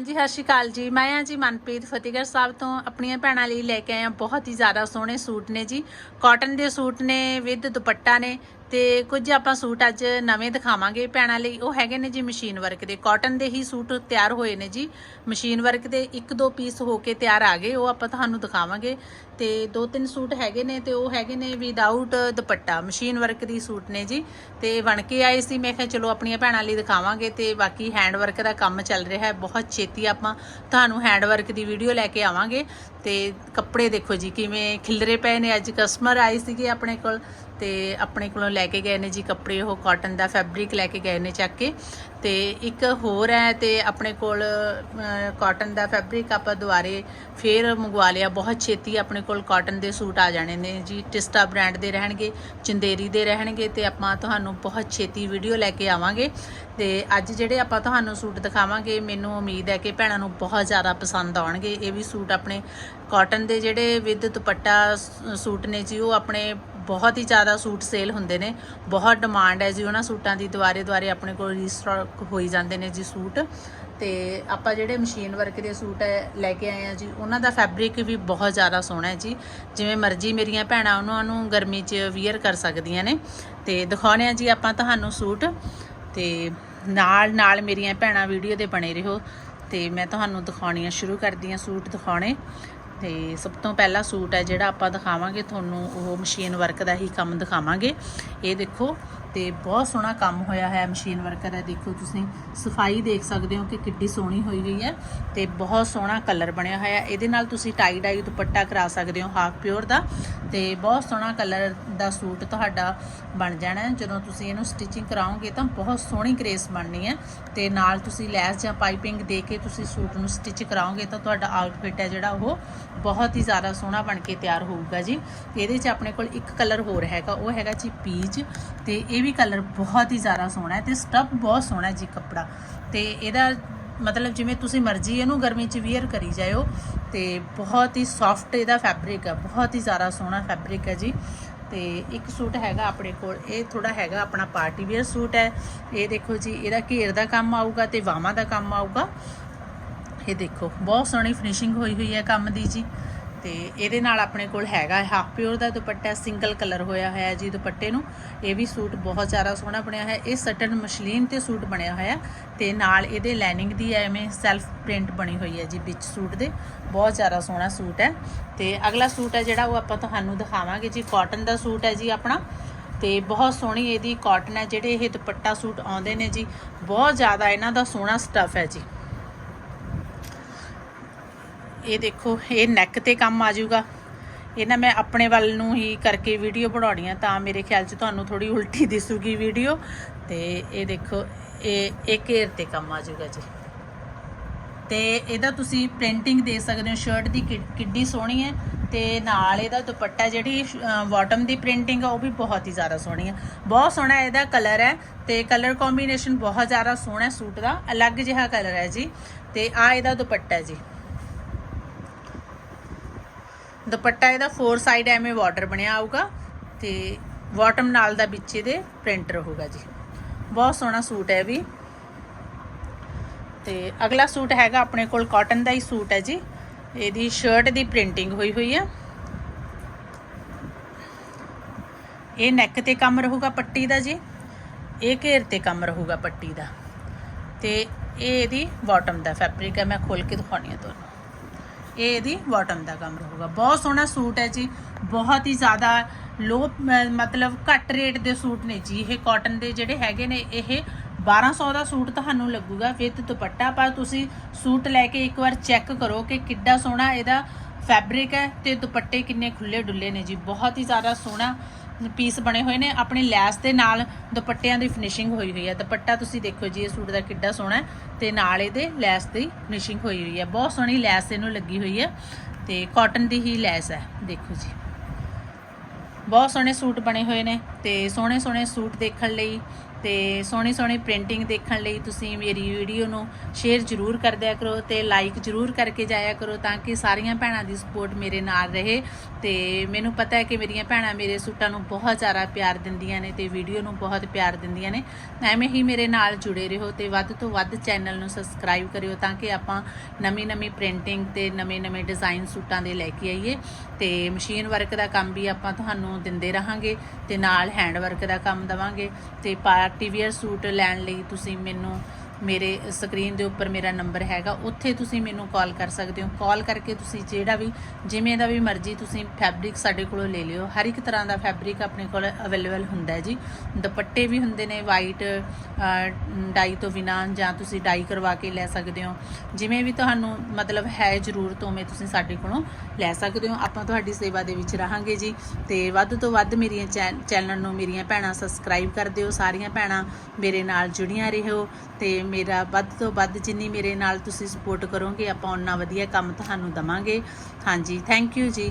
ਜੀ ਸਤਿ ਸ਼੍ਰੀ ਅਕਾਲ ਜੀ। ਮੈਂ ਆ ਜੀ ਮਨਪ੍ਰੀਤ ਫਤਿਹਗੜ੍ਹ ਸਾਹਿਬ ਤੋਂ। ਆਪਣੀਆਂ ਭੈਣਾਂ ਲਈ ਲੈ ਕੇ ਆਇਆ ਬਹੁਤ ਹੀ ਜ਼ਿਆਦਾ ਸੋਹਣੇ ਸੂਟ ਨੇ ਜੀ। ਕਾਟਨ ਦੇ ਸੂਟ ਨੇ ਵਿਦ ਦੁਪੱਟਾ ਨੇ। ਤੇ ਕੁਝ ਆਪਾਂ ਸੂਟ ਅੱਜ ਨਵੇਂ ਦਿਖਾਵਾਂਗੇ। ਭੈਣਾਂ ਲਈ ਉਹ ਹੈਗੇ ਨੇ ਜੀ ਮਸ਼ੀਨ ਵਰਕ ਦੇ। ਕਾਟਨ ਦੇ ਹੀ ਸੂਟ ਤਿਆਰ ਹੋਏ ਨੇ ਜੀ। ਮਸ਼ੀਨ ਵਰਕ ਦੇ ਇੱਕ ਦੋ ਪੀਸ ਹੋ ਕੇ ਤਿਆਰ ਆ ਗਏ, ਉਹ ਆਪਾਂ ਤੁਹਾਨੂੰ ਦਿਖਾਵਾਂਗੇ। ਤੇ ਦੋ ਤਿੰਨ ਸੂਟ ਹੈਗੇ ਨੇ ਤੇ ਉਹ ਹੈਗੇ ਨੇ ਵਿਦਆਊਟ ਦੁਪੱਟਾ, ਮਸ਼ੀਨ ਵਰਕ ਦੀ ਸੂਟ ਨੇ ਜੀ। ਤੇ ਬਣ ਕੇ ਆਏ ਸੀ, ਮੈਂ ਕਿਹਾ ਚਲੋ ਆਪਣੀਆਂ ਭੈਣਾਂ ਲਈ ਦਿਖਾਵਾਂਗੇ ਤੇ ਬਾਕੀ ਹੈਂਡ ਵਰਕ ਦਾ ਕੰਮ ਚੱਲ ਰਿਹਾ ਹੈ, ਬਹੁਤ ਛੇਤੀ ਆਪਾਂ ਤੁਹਾਨੂੰ ਹੈਂਡ ਵਰਕ ਦੀ ਵੀਡੀਓ ਲੈ ਕੇ ਆਵਾਂਗੇ। ਤੇ ਕੱਪੜੇ ਦੇਖੋ ਜੀ, ਕਿਵੇਂ ਖਿਲਰੇ ਪਏ ਨੇ ਅੱਜ ਕਸਟਮਰ ਆਏ ਸੀਗੇ ਆਪਣੇ ਕੋਲ ਤੇ ਆਪਣੇ ਕੋਲੋਂ ਲੈ ਕੇ ਗਏ ਨੇ ਜੀ ਕੱਪੜੇ, ਉਹ ਕਾਟਨ ਦਾ ਫੈਬਰਿਕ ਲੈ ਕੇ ਗਏ ਨੇ ਚੱਕ ਕੇ। ਤੇ ਇੱਕ ਹੋਰ ਹੈ ਤੇ ਆਪਣੇ ਕੋਲ ਕਾਟਨ ਦਾ ਫੈਬਰਿਕ ਆਪਾਂ ਦੁਬਾਰੇ ਫੇਰ ਮੰਗਵਾ ਲਿਆ। ਬਹੁਤ ਛੇਤੀ ਆਪਣੇ ਕੋਲ ਕਾਟਨ ਦੇ ਸੂਟ ਆ ਜਾਣੇ ਨੇ ਜੀ। ਟਿਸਟਾ ਬ੍ਰਾਂਡ ਦੇ ਰਹਿਣਗੇ, ਚੰਦੇਰੀ ਦੇ ਰਹਿਣਗੇ ਤੇ ਆਪਾਂ ਤੁਹਾਨੂੰ ਬਹੁਤ ਛੇਤੀ ਵੀਡੀਓ ਲੈ ਕੇ ਆਵਾਂਗੇ। ਤੇ ਅੱਜ ਜਿਹੜੇ ਆਪਾਂ ਤੁਹਾਨੂੰ ਸੂਟ ਦਿਖਾਵਾਂਗੇ, ਮੈਨੂੰ ਉਮੀਦ ਹੈ ਕਿ ਭੈਣਾਂ ਨੂੰ ਬਹੁਤ ਜ਼ਿਆਦਾ ਪਸੰਦ ਆਉਣਗੇ। ਇਹ ਵੀ ਸੂਟ ਆਪਣੇ ਕਾਟਨ ਦੇ ਜਿਹੜੇ ਵਿਦ ਦੁਪੱਟਾ ਸੂਟ ਨੇ ਜੀ, ਉਹ ਆਪਣੇ ਬਹੁਤ ਹੀ ਜ਼ਿਆਦਾ ਸੂਟ ਸੇਲ ਹੁੰਦੇ ਨੇ। ਬਹੁਤ ਡਿਮਾਂਡ ਹੈ ਜੀ ਉਹਨਾਂ ਸੂਟਾਂ ਦੀ। ਦੁਆਰੇ ਦੁਆਰੇ ਆਪਣੇ ਕੋਲ ਰੀਸਟਾਕ ਹੋਈ ਜਾਂਦੇ ਨੇ ਜੀ ਸੂਟ। ਤੇ ਆਪਾਂ ਜਿਹੜੇ ਮਸ਼ੀਨ ਵਰਕ ਦੇ ਸੂਟ ਹੈ, ਲੈ ਕੇ ਆਏ ਆ ਜੀ, ਉਹਨਾਂ ਦਾ ਫੈਬਰਿਕ ਵੀ ਬਹੁਤ ਜ਼ਿਆਦਾ ਸੋਹਣਾ ਹੈ ਜੀ। ਜਿਵੇਂ ਮਰਜ਼ੀ ਮੇਰੀਆਂ ਭੈਣਾਂ ਉਹਨਾਂ ਨੂੰ ਗਰਮੀ 'ਚ ਵੀਅਰ ਕਰ ਸਕਦੀਆਂ ਨੇ। ਤੇ ਦਿਖਾਉਂਦੇ ਆ ਜੀ ਆਪਾਂ ਤੁਹਾਨੂੰ ਸੂਟ। ਤੇ ਨਾਲ ਨਾਲ ਮੇਰੀਆਂ ਭੈਣਾਂ ਵੀਡੀਓ ਦੇ ਬਣੇ ਰਹੋ। ਤੇ ਮੈਂ ਤੁਹਾਨੂੰ ਦਿਖਾਉਣੀਆਂ ਸ਼ੁਰੂ ਕਰਦੀ ਹਾਂ ਸੂਟ ਦਿਖਾਉਣੇ। ਤੇ ਸਭ ਤੋਂ ਪਹਿਲਾ ਸੂਟ ਹੈ ਜਿਹੜਾ ਆਪਾਂ ਦਿਖਾਵਾਂਗੇ, ਤੁਹਾਨੂੰ ਉਹ ਮਸ਼ੀਨ ਵਰਕ ਦਾ ਹੀ ਕੰਮ ਦਿਖਾਵਾਂਗੇ। ਇਹ ਦੇਖੋ ਤੇ ਬਹੁਤ ਸੋਹਣਾ ਕੰਮ ਹੋਇਆ ਹੈ ਮਸ਼ੀਨ ਵਰਕਰ ਹੈ, ਦੇਖੋ ਤੁਸੀਂ। ਸਫ਼ਾਈ ਦੇਖ ਸਕਦੇ ਹੋ ਕਿ ਕਿੱਡੀ ਸੋਹਣੀ ਹੋਈ ਹੋਈ ਹੈ ਤੇ ਬਹੁਤ ਸੋਹਣਾ ਕਲਰ ਬਣਿਆ ਹੋਇਆ ਇਹਦੇ ਨਾਲ ਤੁਸੀਂ ਟਾਈ ਡਾਈ ਦੁਪੱਟਾ ਕਰਾ ਸਕਦੇ ਹੋ ਹਾਫ ਪਿਓਰ ਦਾ। ਤੇ ਬਹੁਤ ਸੋਹਣਾ ਕਲਰ ਦਾ ਸੂਟ ਤੁਹਾਡਾ ਬਣ ਜਾਣਾ ਹੈ। ਜਦੋਂ ਤੁਸੀਂ ਇਹਨੂੰ ਸਟਿਚਿੰਗ ਕਰਾਓਗੇ ਤਾਂ ਬਹੁਤ ਸੋਹਣੀ ਗ੍ਰੇਸ ਬਣਨੀ ਹੈ। ਤੇ ਨਾਲ ਤੁਸੀਂ ਲੈਸ ਜਾਂ ਪਾਈਪਿੰਗ ਦੇ ਕੇ ਤੁਸੀਂ ਸੂਟ ਨੂੰ ਸਟਿਚ ਕਰਾਓਗੇ ਤਾਂ ਤੁਹਾਡਾ ਆਊਟਫਿਟ ਹੈ ਜਿਹੜਾ ਉਹ ਬਹੁਤ ਹੀ ਜ਼ਿਆਦਾ ਸੋਹਣਾ ਬਣ ਕੇ ਤਿਆਰ ਹੋਊਗਾ ਜੀ। ਇਹਦੇ 'ਚ ਆਪਣੇ ਕੋਲ ਇੱਕ ਕਲਰ ਹੋਰ ਹੈਗਾ, ਉਹ ਹੈਗਾ ਜੀ ਪੀਚ ਤੇ ਇਹ ਇਹ ਵੀ ਕਲਰ ਬਹੁਤ ਹੀ ਜ਼ਿਆਦਾ ਸੋਹਣਾ ਹੈ ਤੇ ਸਟਫ ਬਹੁਤ ਸੋਹਣਾ ਜੀ ਕੱਪੜਾ। ਤੇ ਇਹਦਾ ਮਤਲਬ ਜਿਵੇਂ ਤੁਸੀਂ ਮਰਜ਼ੀ ਇਹਨੂੰ ਗਰਮੀ 'ਚ ਵੀਅਰ ਕਰੀ ਜਾਇਓ, ਤੇ ਬਹੁਤ ਹੀ ਸੌਫਟ ਇਹਦਾ ਫੈਬਰਿਕ ਹੈ, ਬਹੁਤ ਹੀ ਜ਼ਿਆਦਾ ਸੋਹਣਾ ਫੈਬਰਿਕ ਹੈ ਜੀ। ਤੇ ਇੱਕ ਸੂਟ ਹੈਗਾ ਆਪਣੇ ਕੋਲ, ਇਹ ਥੋੜਾ ਹੈਗਾ ਆਪਣਾ ਪਾਰਟੀ ਵੇਅਰ ਸੂਟ ਹੈ। ਇਹ ਦੇਖੋ ਜੀ, ਇਹਦਾ ਘੇਰ ਦਾ ਕੰਮ ਆਊਗਾ ਤੇ ਬਾਹਾਂ ਦਾ ਕੰਮ ਆਊਗਾ। ਇਹ ਦੇਖੋ, ਬਹੁਤ ਸੋਹਣੀ ਫਿਨਿਸ਼ਿੰਗ ਹੋਈ ਹੋਈ ਹੈ ਕੰਮ ਦੀ ਜੀ। ਤੇ ਇਹਦੇ ਨਾਲ ਆਪਣੇ ਕੋਲ ਹੈਗਾ ਹਾਫ ਪਿਓਰ ਦਾ ਦੁਪੱਟਾ ਸਿੰਗਲ ਕਲਰ ਹੋਇਆ ਹੋਇਆ ਜੀ ਦੁਪੱਟੇ ਨੂੰ। ਇਹ ਵੀ ਸੂਟ ਬਹੁਤ ਜ਼ਿਆਦਾ ਸੋਹਣਾ ਬਣਿਆ ਹੋਇਆ ਇਹ ਸਟਨ ਮਸ਼ਲੀਨ ਤੇ ਸੂਟ ਬਣਿਆ ਹੋਇਆ ਤੇ ਨਾਲ ਇਹਦੇ ਲਾਈਨਿੰਗ ਦੀ ਐਵੇਂ ਸੈਲਫ ਪ੍ਰਿੰਟ ਬਣੀ ਹੋਈ ਹੈ ਜੀ ਵਿੱਚ ਸੂਟ ਦੇ। ਬਹੁਤ ਜ਼ਿਆਦਾ ਸੋਹਣਾ ਸੂਟ ਹੈ। ਤੇ ਅਗਲਾ ਸੂਟ ਹੈ ਜਿਹੜਾ ਉਹ ਆਪਾਂ ਤੁਹਾਨੂੰ ਦਿਖਾਵਾਂਗੇ ਜੀ। ਕਾਟਨ ਦਾ ਸੂਟ ਹੈ ਜੀ ਆਪਣਾ। ਤੇ ਬਹੁਤ ਸੋਹਣੀ ਇਹਦੀ ਕਾਟਨ ਹੈ। ਜਿਹੜੇ ਇਹ ਦੁਪੱਟਾ ਸੂਟ ਆਉਂਦੇ ਨੇ ਜੀ, ਬਹੁਤ ਜ਼ਿਆਦਾ ਇਹਨਾਂ ਦਾ ਸੋਹਣਾ ਸਟਫ ਹੈ ਜੀ। ਇਹ ਦੇਖੋ, ਇਹ ਨੈਕ ਤੇ ਕੰਮ ਆ ਜਾਊਗਾ। ਇਹ ਨਾ ਮੈਂ ਆਪਣੇ ਵੱਲ ਨੂੰ ਹੀ ਕਰਕੇ ਵੀਡੀਓ ਬਣਾਉਣੀ ਆ, ਤਾਂ ਮੇਰੇ ਖਿਆਲ 'ਚ ਤੁਹਾਨੂੰ ਥੋੜੀ ਉਲਟੀ ਦਿਸੂਗੀ ਵੀਡੀਓ ਤੇ ਇਹ ਦੇਖੋ, ਇਹ ਇਹ ਘੇਰ ਤੇ ਕੰਮ ਆ ਜਾਊਗਾ ਜੀ। ਤੇ ਇਹਦਾ ਤੁਸੀਂ ਪ੍ਰਿੰਟਿੰਗ ਦੇ ਸਕਦੇ ਹੋ ਸ਼ਰਟ ਦੀ ਕਿ- ਕਿੱਡੀ ਸੋਹਣੀ ਹੈ। ਤੇ ਨਾਲ ਇਹਦਾ ਦੁਪੱਟਾ ਜਿਹੜੀ ਬਾਟਮ ਦੀ ਪ੍ਰਿੰਟਿੰਗ ਆ, ਉਹ ਵੀ ਬਹੁਤ ਹੀ ਜ਼ਿਆਦਾ ਸੋਹਣੀ ਹੈ ਬਹੁਤ ਸੋਹਣਾ ਇਹਦਾ ਕਲਰ ਹੈ ਤੇ ਕਲਰ ਕੰਬੀਨੇਸ਼ਨ ਬਹੁਤ ਜ਼ਿਆਦਾ ਸੋਹਣਾ ਸੂਟ ਦਾ। ਅਲੱਗ ਜਿਹਾ ਕਲਰ ਹੈ ਜੀ। ਤੇ ਆ ਇਹਦਾ ਦੁਪੱਟਾ ਜੀ। ਦੁਪੱਟਾ ਇਹਦਾ ਫੋਰ ਸਾਈਡ ਐਵੇਂ ਬਾਰਡਰ ਬਣਿਆ ਆਊਗਾ ਤੇ ਬਾਟਮ ਨਾਲ ਦਾ ਵਿੱਚ ਇਹਦੇ ਪ੍ਰਿੰਟ ਰਹੂਗਾ ਜੀ। ਬਹੁਤ ਸੋਹਣਾ ਸੂਟ ਹੈ ਇਹ ਵੀ। ਤੇ ਅਗਲਾ ਸੂਟ ਹੈਗਾ ਆਪਣੇ ਕੋਲ ਕਾਟਨ ਦਾ ਹੀ ਸੂਟ ਹੈ ਜੀ। ਇਹਦੀ ਸ਼ਰਟ ਦੀ ਪ੍ਰਿੰਟਿੰਗ ਹੋਈ ਹੋਈ ਆ। ਇਹ ਨੈਕ ਤੇ ਕੰਮ ਰਹੂਗਾ ਪੱਟੀ ਦਾ ਜੀ। ਇਹ ਘੇਰ ਤੇ ਕੰਮ ਰਹੂਗਾ ਪੱਟੀ ਦਾ। ਤੇ ਇਹ ਇਹਦੀ ਬਾਟਮ ਦਾ ਫੈਬਰਿਕ ਹੈ। ਮੈਂ ਖੋਲ ਕੇ ਦਿਖਾਉਣੀ ਆ ਤੁਹਾਨੂੰ। ਇਹ ਇਹਦੀ ਬਾਟਮ ਦਾ ਕੰਮ ਰਹੂਗਾ। ਬਹੁਤ ਸੋਹਣਾ ਸੂਟ ਹੈ ਜੀ। ਬਹੁਤ ਹੀ ਜ਼ਿਆਦਾ ਲੋ ਮਤਲਬ ਘੱਟ ਰੇਟ ਦੇ ਸੂਟ ਨੇ ਜੀ। ਇਹ ਕਾਟਨ ਦੇ ਜਿਹੜੇ ਹੈਗੇ ਨੇ, ਇਹ 1200 ਦਾ ਸੂਟ ਤੁਹਾਨੂੰ ਲੱਗੂਗਾ ਵਿਦ ਦੁਪੱਟਾ। ਪਰ ਤੁਸੀਂ ਸੂਟ ਲੈ ਕੇ ਇੱਕ ਵਾਰ ਚੈੱਕ ਕਰੋ ਕਿ ਕਿੱਡਾ ਸੋਹਣਾ ਇਹਦਾ ਫੈਬਰਿਕ ਹੈ ਤੇ ਦੁਪੱਟੇ ਕਿੰਨੇ ਖੁੱਲੇ ਡੁੱਲੇ ਨੇ ਜੀ। ਬਹੁਤ ਹੀ ਜ਼ਿਆਦਾ ਸੋਹਣਾ ਪੀਸ ਬਣੇ ਹੋਏ ਨੇ, ਆਪਣੇ ਲੈਸ ਦੇ ਨਾਲ ਦੁਪੱਟਿਆਂ ਦੀ ਫਿਨਿਸ਼ਿੰਗ ਹੋਈ ਹੋਈ ਹੈ। ਦੁਪੱਟਾ ਤੁਸੀਂ ਦੇਖੋ ਜੀ, ਇਹ ਸੂਟ ਦਾ ਕਿੱਡਾ ਸੋਹਣਾ ਹੈ ਤੇ ਨਾਲ ਇਹਦੇ ਲੈਸ ਦੀ ਫਿਨਿਸ਼ਿੰਗ ਹੋਈ ਹੋਈ ਹੈ। ਬਹੁਤ ਸੋਹਣੀ ਲੈਸ ਇਹਨੂੰ ਲੱਗੀ ਹੋਈ ਹੈ ਤੇ ਕਾਟਨ ਦੀ ਹੀ ਲੈਸ ਹੈ, ਦੇਖੋ ਜੀ। ਬਹੁਤ ਸੋਹਣੇ ਸੂਟ ਬਣੇ ਹੋਏ ਨੇ। ਤੇ ਸੋਹਣੇ ਸੋਹਣੇ ਸੂਟ ਦੇਖਣ ਲਈ ਤੇ ਸੋਹਣੀ ਸੋਹਣੀ ਪ੍ਰਿੰਟਿੰਗ ਦੇਖਣ ਲਈ ਤੁਸੀਂ ਮੇਰੀ ਵੀਡੀਓ ਨੂੰ ਸ਼ੇਅਰ ਜ਼ਰੂਰ ਕਰ ਦਿਆ ਕਰੋ ਤੇ ਲਾਈਕ ਜ਼ਰੂਰ ਕਰਕੇ ਜਾਇਆ ਕਰੋ ਤਾਂ ਕਿ ਸਾਰੀਆਂ ਭੈਣਾਂ ਦੀ ਸਪੋਰਟ ਮੇਰੇ ਨਾਲ ਰਹੇ ਤੇ ਮੈਨੂੰ ਪਤਾ ਹੈ ਕਿ ਮੇਰੀਆਂ ਭੈਣਾਂ ਮੇਰੇ ਸੂਟਾਂ ਨੂੰ ਬਹੁਤ ਜ਼ਿਆਦਾ ਪਿਆਰ ਦਿੰਦੀਆਂ ਨੇ ਤੇ ਵੀਡੀਓ ਨੂੰ ਬਹੁਤ ਪਿਆਰ ਦਿੰਦੀਆਂ ਨੇ। ਐਵੇਂ ਹੀ ਮੇਰੇ ਨਾਲ ਜੁੜੇ ਰਹੋ ਤੇ ਵੱਧ ਤੋਂ ਵੱਧ ਚੈਨਲ ਨੂੰ ਸਬਸਕ੍ਰਾਈਬ ਕਰਿਓ ਤਾਂ ਕਿ ਆਪਾਂ ਨਵੀਂ ਨਵੀਂ ਪ੍ਰਿੰਟਿੰਗ ਤੇ ਨਵੇਂ ਨਵੇਂ ਡਿਜ਼ਾਈਨ ਸੂਟਾਂ ਦੇ ਲੈ ਕੇ ਆਈਏ ਤੇ ਮਸ਼ੀਨ ਵਰਕ ਦਾ ਕੰਮ ਵੀ ਆਪਾਂ ਤੁਹਾਨੂੰ ਦਿੰਦੇ ਰਹਾਂਗੇ ਤੇ ਨਾਲ ਹੈਂਡ ਵਰਕ ਦਾ ਕੰਮ ਦਵਾਂਗੇ ਤੇ ਪਾਰਟੀ ਵੇਅਰ ਸੂਟ ਲੈਣ ਲਈ ਤੁਸੀਂ ਮੈਨੂੰ ਮੇਰੇ ਸਕਰੀਨ ਦੇ ਉੱਪਰ ਮੇਰਾ ਨੰਬਰ ਹੈਗਾ, ਉੱਥੇ ਤੁਸੀਂ ਮੈਨੂੰ ਕਾਲ ਕਰ ਸਕਦੇ ਹੋ। ਕਾਲ ਕਰਕੇ ਤੁਸੀਂ ਜਿਹੜਾ ਵੀ, ਜਿਵੇਂ ਦਾ ਵੀ ਮਰਜ਼ੀ ਤੁਸੀਂ ਫੈਬਰਿਕ ਸਾਡੇ ਕੋਲੋਂ ਲੈ ਲਿਓ। ਹਰ ਇੱਕ ਤਰ੍ਹਾਂ ਦਾ ਫੈਬਰਿਕ ਆਪਣੇ ਕੋਲ ਅਵੇਲੇਬਲ ਹੁੰਦਾ ਹੈ ਜੀ। ਦੁਪੱਟੇ ਵੀ ਹੁੰਦੇ ਨੇ ਵਾਈਟ ਡਾਈ ਤੋਂ ਬਿਨਾਂ ਜਾਂ ਤੁਸੀਂ ਡਾਈ ਕਰਵਾ ਕੇ ਲੈ ਸਕਦੇ ਹੋ। ਜਿਵੇਂ ਵੀ ਤੁਹਾਨੂੰ ਮਤਲਬ ਹੈ ਜ਼ਰੂਰਤ ਉਵੇਂ ਤੁਸੀਂ ਸਾਡੇ ਕੋਲੋਂ ਲੈ ਸਕਦੇ ਹੋ। ਆਪਾਂ ਤੁਹਾਡੀ ਸੇਵਾ ਦੇ ਵਿੱਚ ਰਹਾਂਗੇ ਜੀ। ਤੇ ਵੱਧ ਤੋਂ ਵੱਧ ਮੇਰੀਆਂ ਚੈ- ਚੈਨਲ ਨੂੰ ਮੇਰੀਆਂ ਭੈਣਾਂ ਸਬਸਕ੍ਰਾਈਬ ਕਰ ਦਿਓ। ਸਾਰੀਆਂ ਭੈਣਾਂ ਮੇਰੇ ਨਾਲ ਜੁੜੀਆਂ ਰਹੋ। ਤੇ ਮੇਰਾ ਵੱਧ ਤੋਂ ਵੱਧ ਜਿੰਨੀ ਮੇਰੇ ਨਾਲ ਤੁਸੀਂ ਸਪੋਰਟ ਕਰੋਗੇ, ਆਪਾਂ ਉਨਾ ਵਧੀਆ ਕੰਮ ਤੁਹਾਨੂੰ ਦਵਾਂਗੇ। ਹਾਂਜੀ ਥੈਂਕ ਯੂ ਜੀ।